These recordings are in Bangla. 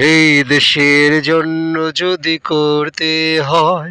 এই দেশের জন্য যদি করতে হয়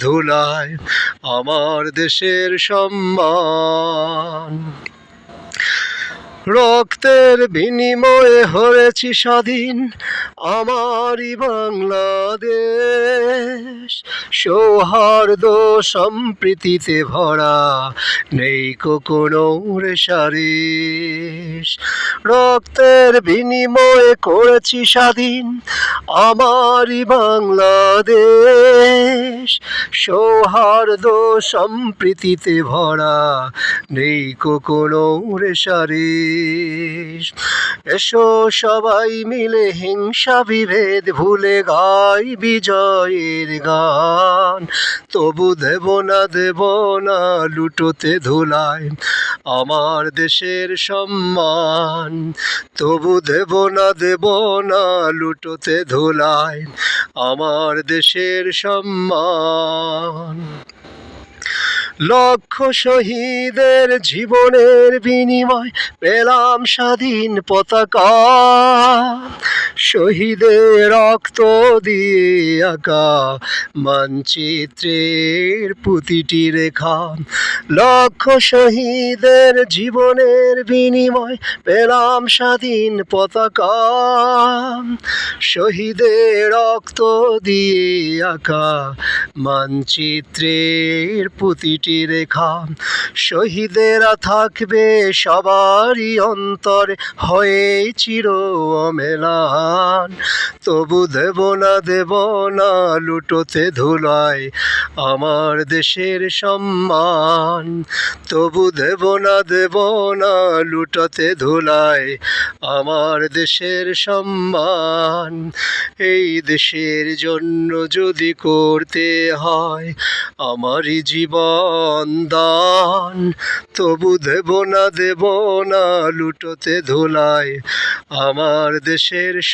ধুলায় আমার দেশের সম্মান। রক্তের বিনিময়ে হয়েছি স্বাধীন আমারই বাংলাদেশ। সৌহার্দ্য সম্প্রীতিতে ভরা নেই কোনো রেশারেশ রক্তের বিনিময়ে করেছি স্বাধীন আমারই বাংলাদেশ। সৌহার্দ্য সম্প্রীতিতে ভরা নেই কোনো রেশারেশ এসো সবাই মিলে হিংসা বিভেদ ভুলে গাই বিজয়ের গান। তবু দেব না দেব না, লুটোতে ধুলায় আমার দেশের সম্মান। তবু দেব না দেব না, লুটোতে ধুলায় আমার দেশের সম্মান। লক্ষ শহীদের জীবনের বিনিময় পেলাম স্বাধীন পতাকা। শহীদের রক্ত দিয়ে আঁকা মানচিত্রের প্রতিটি রেখা, লক্ষ শহীদের জীবনের বিনিময় পেলাম স্বাধীন পতাকা। শহীদের রক্ত দিয়ে আঁকা মানচিত্রের প্রতিটি রেখা, শহীদেরা থাকবে সবারই অন্তরে, হয়ে চির অমেলান তবু দেব না দেব না, লুটোতে ধুলায় আমার দেশের সম্মান। তবু দেব না দেব না, লুটোতে ধুলায় আমার দেশের সম্মান। এই দেশের জন্য যদি করতে হয় আমারই জীবন দান। তবু দেব না দেব না, লুটোতে ধুলায় আমার দেশের